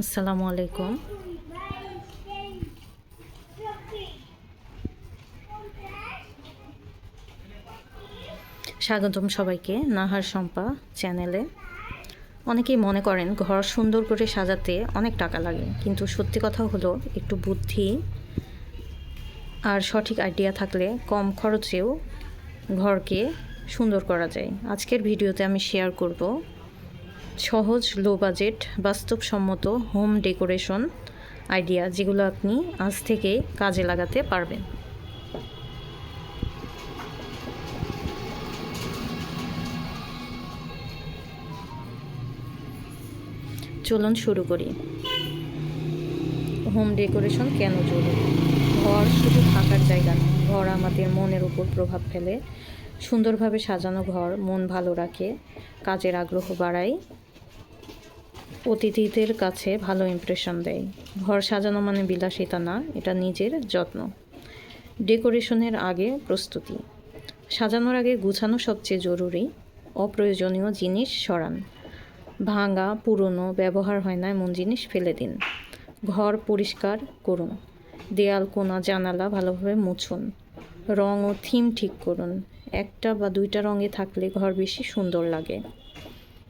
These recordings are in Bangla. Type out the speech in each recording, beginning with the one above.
আসসালামু আলাইকুম। স্বাগতম সবাইকে নাহার শম্পা চ্যানেলে। অনেকেই মনে করেন ঘর সুন্দর করে সাজাতে অনেক টাকা লাগে, কিন্তু সত্যি কথা হলো একটু বুদ্ধি আর সঠিক আইডিয়া থাকলে কম খরচেও ঘরকে সুন্দর করা যায়। আজকের ভিডিওতে আমি শেয়ার করব সহজ লো বাজেট বাস্তবসম্মত হোম ডেকোরেশন আইডিয়া যেগুলো আপনি আজ থেকে কাজে লাগাতে পারবেন। চলুন শুরু করি। হোম ডেকোরেশন কেন জরুরি? ঘর শুধু থাকার জায়গা না, ঘর আমাদের মনের উপর প্রভাব ফেলে। সুন্দরভাবে সাজানো ঘর, মন ভালো রাখে, কাজের আগ্রহ বাড়ায়। অতিথিদের কাছে ভালো ইমপ্রেশন দেয়। ঘর সাজানো মানে বিলাসিতা না, এটা নিজের যত্ন। ডেকোরেশনের আগে প্রস্তুতি। সাজানোর আগে গুছানো সবচেয়ে জরুরি, অপ্রয়োজনীয় জিনিস সরান। ভাঙা, পুরনো, ব্যবহার হয় না এমন জিনিস ফেলে দিন। ঘর পরিষ্কার করুন। দেয়াল, কোনা, জানালা ভালোভাবে মুছুন। রং ও থিম ঠিক করুন। একটা বা দুইটা রঙে থাকলে ঘর বেশি সুন্দর লাগে।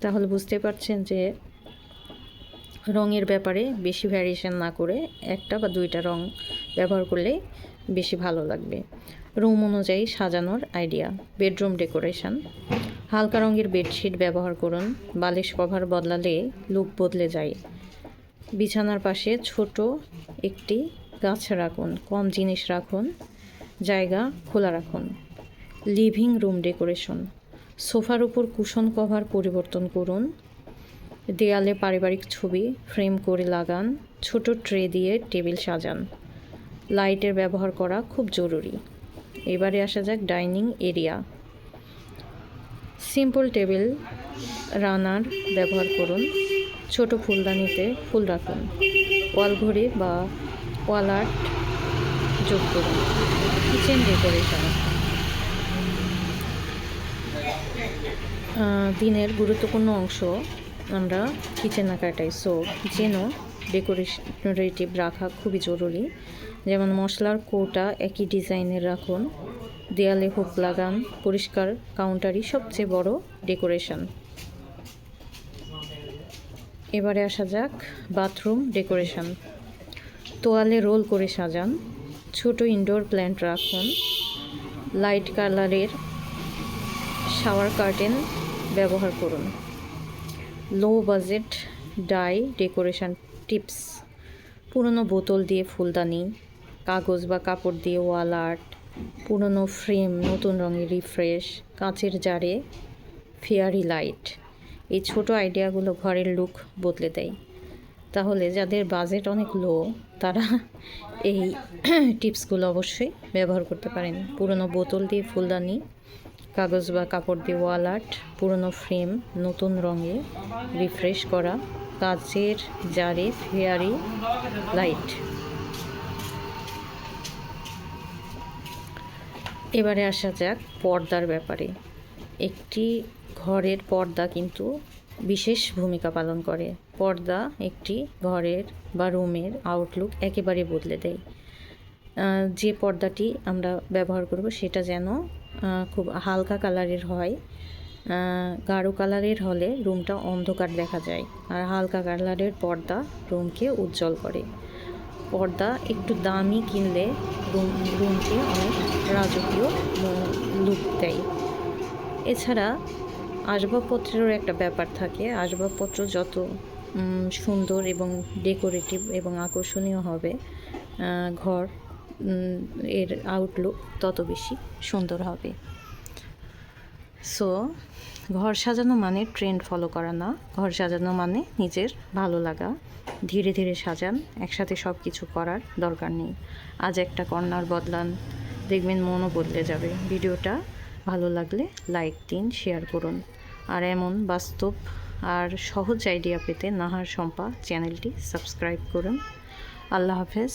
তাহলে বুঝতে পারছেন যে রঙের ব্যাপারে বেশি ভ্যারিয়েশন না করে একটা বা দুইটা রং ব্যবহার করলে বেশি ভালো লাগবে। রুম অনুযায়ী সাজানোর আইডিয়া বেডরুম ডেকোরেশন হালকা রঙের বেডশিট ব্যবহার করুন, বালিশ কভার বদলালে লুক বদলে যায়। বিছানার পাশে ছোট একটি গাছ রাখুন, কম জিনিস রাখুন, জায়গা খোলা রাখুন। লিভিং রুম ডেকোরেশন সোফার উপর কুশন কভার পরিবর্তন করুন দেয়ালে পারিবারিক ছবি, ফ্রেম করে লাগান, ছোট ট্রে দিয়ে টেবিল সাজান। লাইটের ব্যবহার করা খুব জরুরি। এবারে আসা যাক dining area. Simple table, runner ব্যবহার করুন। ছোট ফুলদানিতে ফুল রাখুন। ওয়াল ঘড়ি বা ওয়াল আর্ট যোগ করুন। Kitchen decoration. দিনের গুরুত্বপূর্ণ অংশ। আমরা কিচেনে কাটাই সো যেন ডেকোরেটিভ রাখা খুবই জরুরি। যেমন মশলার কৌটা একই ডিজাইনের রাখুন। দেয়ালে হুক লাগান, পরিষ্কার কাউন্টারই সবচেয়ে বড় ডেকোরেশন এবারে আসা যাক বাথরুম ডেকোরেশন তোয়ালে রোল করে সাজান। ছোট ইনডোর প্ল্যান্ট রাখুন। লাইট কালারের শাওয়ার কার্টেন ব্যবহার করুন। Low budget DIY decoration tips পুরনো বোতল দিয়ে ফুলদানি, কাগজ বা কাপড় দিয়ে ওয়াল আর্ট পুরনো ফ্রেম নতুন রঙের রিফ্রেশ কাঁচের জারে ফেয়ারি লাইট এই ছোট আইডিয়াগুলো ঘরের লুক বদলে দেয়। তাহলে যাদের বাজেট অনেক লো তারা এই টিপসগুলো অবশ্যই ব্যবহার করতে পারেন। পুরনো বোতল দিয়ে ফুলদানি কাগজ বা কাপড় দিয়ে ওয়াল আর্ট পুরনো ফ্রেম নতুন রঙে রিফ্রেশ করা, কাচের জারে ফেয়ারি লাইট এবারে আসা যাক পর্দার ব্যাপারে। একটি ঘরের পর্দা কিন্তু বিশেষ ভূমিকা পালন করে। পর্দা একটি ঘরের বা রুমের আউটলুক একেবারে বদলে দেয়। যে পর্দাটি আমরা ব্যবহার করব সেটা যেন খুব হালকা কালারের হয়। গাঢ় কালারের হলে রুমটা অন্ধকার দেখা যায় আর হালকা কালারের পর্দা রুমকে উজ্জ্বল করে। পর্দা একটু দামি কিনলে রুম রুমকে অনেক রাজকীয় লুক দেয়। এছাড়া আসবাবপত্রেরও একটা ব্যাপার থাকে। আসবাবপত্র যত সুন্দর এবং ডেকোরেটিভ এবং আকর্ষণীয় হবে ঘর এর আউটলুক তত বেশি সুন্দর হবে। সো ঘর সাজানো মানে ট্রেন্ড ফলো করা না। ঘর সাজানো মানে নিজের ভালো লাগা। ধীরে ধীরে সাজান, একসাথে সব কিছু করার দরকার নেই। আজ একটা কর্নার বদলান, দেখবেন মনও বদলে যাবে। ভিডিওটা ভালো লাগলে লাইক দিন শেয়ার করুন। আর এমন বাস্তব আর সহজ আইডিয়া পেতে নাহার শম্পা চ্যানেলটি সাবস্ক্রাইব করুন। আল্লাহ হাফেজ।